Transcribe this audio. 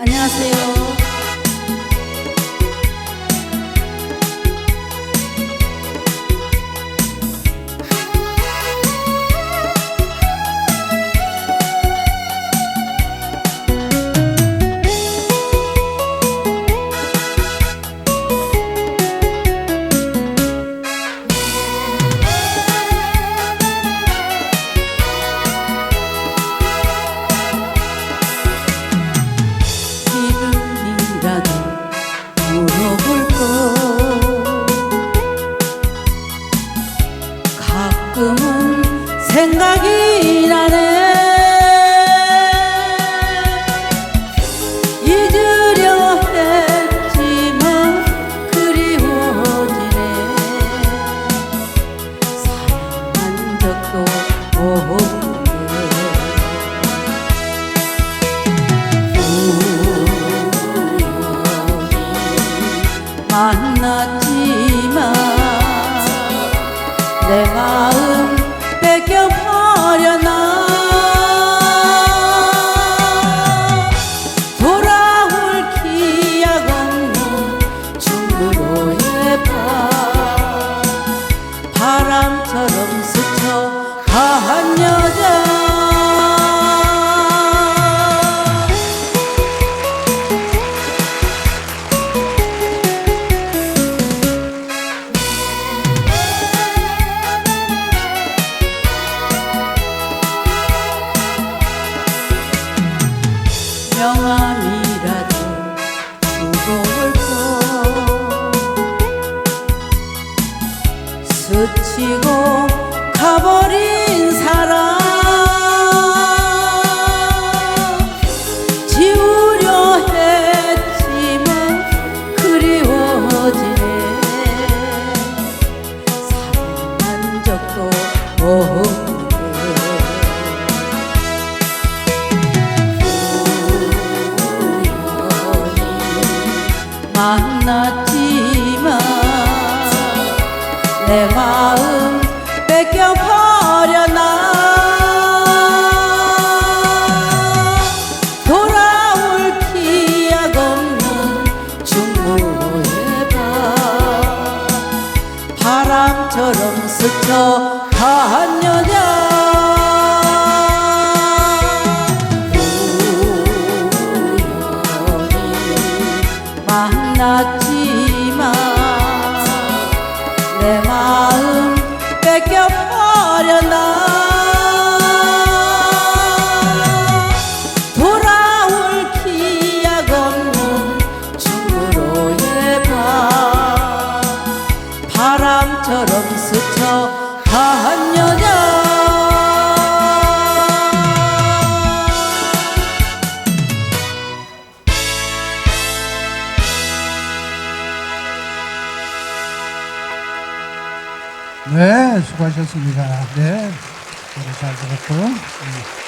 안녕하세요. 생각이 나네. 잊으려 했지만 그리워지네. 사랑한 적도 없는데 만났지만 내 마음 만 그리워지네. 사랑한 적도 없는데 만났지만 내마 바람처럼 스쳐 간 여자. 만났지만 내 마음 뺏겨버려나 바람처럼 스쳐 간 여자 네, 수고하셨습니다. 네, 노래 잘 들었고. 음.